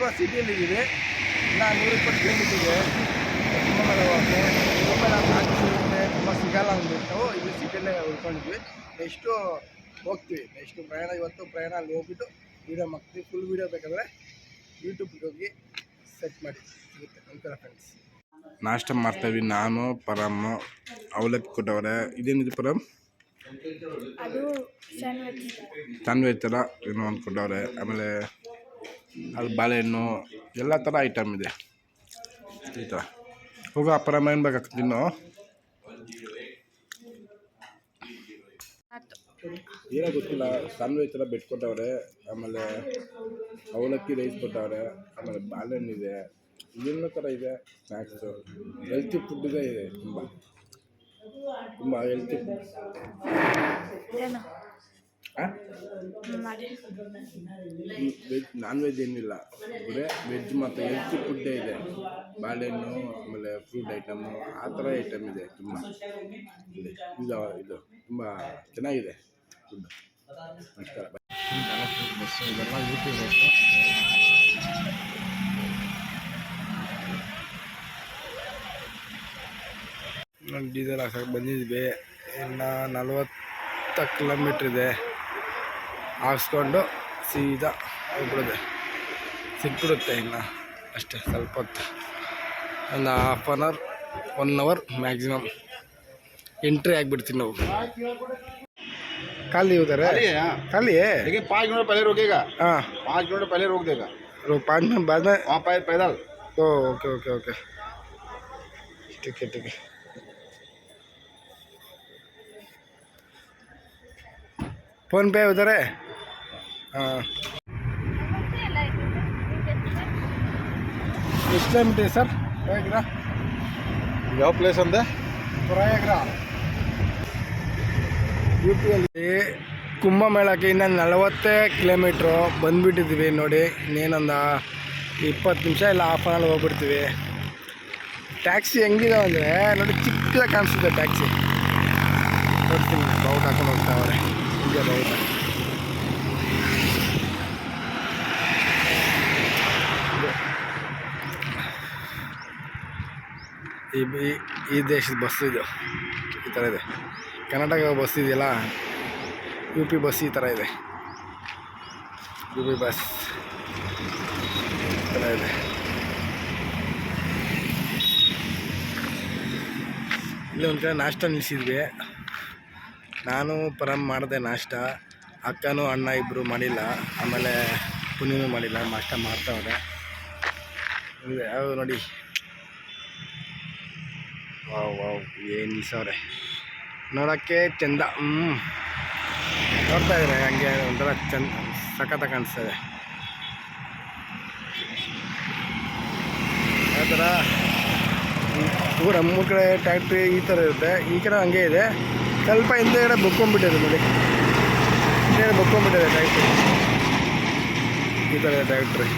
ಇವಾಗ ಸಿಟಿಯಲ್ಲಿ ಇದ್ದೀವಿ ಇನ್ನು ನೂರು ಇಪ್ಪತ್ತು ಕಿಲೋಮೀಟ್ರಿಗೆ ಇದೆ. ತುಂಬ ತುಂಬ ನಾಲ್ಕು ಸಿಗುತ್ತೆ ತುಂಬ ಸಿಗಲ್ಲ ಅಂದ್ಬಿಟ್ಟು ಇಲ್ಲಿ ಸಿಟಿಯಲ್ಲೇ ಉಳ್ಕೊಂಡಿದ್ವಿ. ನೆಕ್ಸ್ಟು ಹೋಗ್ತೀವಿ. ನೆಕ್ಸ್ಟು ಪ್ರಯಾಣ ಇವತ್ತು ಪ್ರಯಾಣ ಅಲ್ಲಿ ಹೋಗ್ಬಿಟ್ಟು ವೀಡಿಯೋ ಮಾಡ್ತೀವಿ. ಫುಲ್ ವೀಡಿಯೋ ಬೇಕಾದರೆ ಯೂಟ್ಯೂಬ್ಗೆ ಹೋಗಿ ಸೆಟ್ ಮಾಡಿ. ಸಿಗುತ್ತೆ ನಂತರ ಫ್ರೆಂಡ್ಸ್ ನಾಷ್ಟ ಮಾಡ್ತೀವಿ ನಾನು ಪರಮ್ಮು ಅವಲಕ್ಕಿ ಕೊಟ್ಟವ್ರೆ. ಇದೇನಿದೆ ಪರಮ್ ಅದು ಸ್ಯಾಂಡ್ವಿಚ್ ಥರ ಏನೋ ಅಂದ್ಕೊಂಡವ್ರೆ ಆಮೇಲೆ ಅಲ್ಲಿ ಬಾಳೆಹಣ್ಣು ಎಲ್ಲ ಥರ ಐಟಮ್ ಇದೆ. ಈ ಥರ ಹೋಗ ಪರಮ ಏನು ಬೇಕಾಗ್ತದೆ ಇನ್ನು ಏನೋ ಗೊತ್ತಿಲ್ಲ ಸ್ಯಾಂಡ್ವಿಚ್ ಥರ ಬೆಟ್ ಕೊಟ್ಟವ್ರೆ ಆಮೇಲೆ ಅವಲಕ್ಕಿ ರೈಸ್ ಕೊಟ್ಟವ್ರೆ ಆಮೇಲೆ ಬಾಳೆಹಣ್ಣು ಇದೆ. ಇದೆಲ್ಲ ಥರ ಇದೆ ಸ್ನ್ಯಾಕ್ಸು ಹೆಲ್ತಿ ಫುಡ್ ಇದೆ ತುಂಬ. ತುಂಬ healthy food veg non veg ಏನಿಲ್ಲ. ಬರೀ ವೆಜ್ ಮತ್ತು ಹೆಲ್ತಿ ಫುಡ್ಡೇ ಇದೆ. ಬಾಳೆಹಣ್ಣು ಆಮೇಲೆ ಫ್ರೂಟ್ ಐಟಮು ಆ ಥರ ಐಟಮ್ ಇದೆ ತುಂಬ. ಇದು. ಇದು ತುಂಬ ಚೆನ್ನಾಗಿದೆ ಫುಡ್ ನಮಸ್ಕಾರ. ಬಸ್ಸು ಇದೆಲ್ಲ ಯೂಟ್ಯೂಬ್ ಬಸ್ಸು ಡೀಸೆಲ್ ಹಾಕಕ್ಕೆ ಬಂದಿದ್ವಿ. ಇನ್ನು ನಲ್ವತ್ತು ಕಿಲೋಮೀಟ್ರ್ ಇದೆ. ಹಾಕ್ಸ್ಕೊಂಡು ಸೀದಾ ಹೋಗ್ಬಿಡುತ್ತೆ ಸಿಕ್ಬಿಡುತ್ತೆ ಇನ್ನು ಅಷ್ಟೇ ಸ್ವಲ್ಪ ಹೊತ್ತು ಒಂದು half an hour one hour maximum entry ಆಗಿಬಿಡ್ತೀವಿ ನಾವು ಖಾಲಿ ಹೋದಾರೆ खाली है हाँ ಖಾಲಿ लेकिन पाँच मिनट पहले रुकेगा ಹಾಂ पाँच मिनट पहले रोक देगा पाँच मिनट बाद में वहाँ पे पैदल ओ ओके ओके ओके ठीक है ठीक है फोन पे उधर है हाँ ಎಷ್ಟು ಕಿಲೋಮೀಟರ್ ಸರ್ ಪ್ರಯಾಗ್ರ? ಯಾವ ಪ್ಲೇಸ್ ಅಂದೆ? ಪ್ರಯಾಗ್ರ. ಯು ಪಿಯಲ್ಲಿ ಕುಂಭಮೇಳಕ್ಕೆ ಇನ್ನು ನಲವತ್ತೇ ಕಿಲೋಮೀಟ್ರು ಬಂದುಬಿಟ್ಟಿದ್ದೀವಿ ನೋಡಿ ಇನ್ನೇನೊಂದು ಇಪ್ಪತ್ತು ನಿಮಿಷ ಇಲ್ಲ ಹಾಫ್ ಆನ್ ಅವರ್ ಹೋಗ್ಬಿಡ್ತೀವಿ. ಟ್ಯಾಕ್ಸಿ ಹೆಂಗಿದೆ ಅಂದರೆ ನೋಡಿ ಚಿಕ್ಕದಾಗಿ ಕಾಣಿಸುತ್ತೆ ಟ್ಯಾಕ್ಸಿ ನೋಡ್ತೀನಿ ಬೌಟ್ ಹಾಕೊಂಡು ಹೋಗ್ತಾವ್ರೆ ಹಿಂಗೆ ಬೌಟ್ ಈ ಈ- ದೇಶದ ಬಸ್ ಇದು, ಈ ಥರ ಇದೆ. ಕರ್ನಾಟಕ ಬಸ್ ಇದೆಯಲ್ಲ ಯು ಪಿ ಬಸ್ ಈ ಥರ ಇದೆ. ಯು ಪಿ ಬಸ್ ಈ ಥರ ಇದೆ. ಇಲ್ಲಿ ಒಂದು ಕಡೆ ನಾಷ್ಟ ನಿಲ್ಲಿಸಿದ್ವಿ ನಾನು ಪರಮ್ ಮಾಡಿದೆ ನಾಷ್ಟ, ಅಕ್ಕನೂ ಅಣ್ಣ ಇಬ್ಬರು ಮಾಡಿಲ್ಲ, ಆಮೇಲೆ ಪುನೀನು ಮಾಡಿಲ್ಲ, ನಾಷ್ಟ ಮಾಡ್ತಾವ್ರೆ ಯಾವ ನೋಡಿ. ವಾವ್ ವಾವ್ ಏನು ನಿಲ್ಸವ್ರೆ ನೋಡೋಕ್ಕೆ ಚಂದ ಹ್ಞೂ ನೋಡ್ತಾ ಇದ್ರೆ ಹಂಗೆ ಒಂಥರ ಚಂದ ಸಖತ್ತ ಕಾಣಿಸ್ತದೆ ಆ ಥರ ಊರ ಮೂರು ಕಡೆ ಟ್ಯಾಕ್ಟ್ರಿ ಈ ಥರ ಇರುತ್ತೆ ಈ ಕಡೆ ಹಂಗೆ ಇದೆ ಸ್ವಲ್ಪ ಹಿಂದೆಗಡೆ ಬುಕ್ಕೊಂಬಿಟ್ಟಿದೆ ನೋಡಿ ಹಿಂದೆ ಬೊಕ್ಕೊಂಬಿಟ್ಟಿದೆ ಟ್ಯಾಕ್ಟ್ರಿ ಈ ಥರ ಇದೆ ಟ್ಯಾಕ್ಟ್ರಿ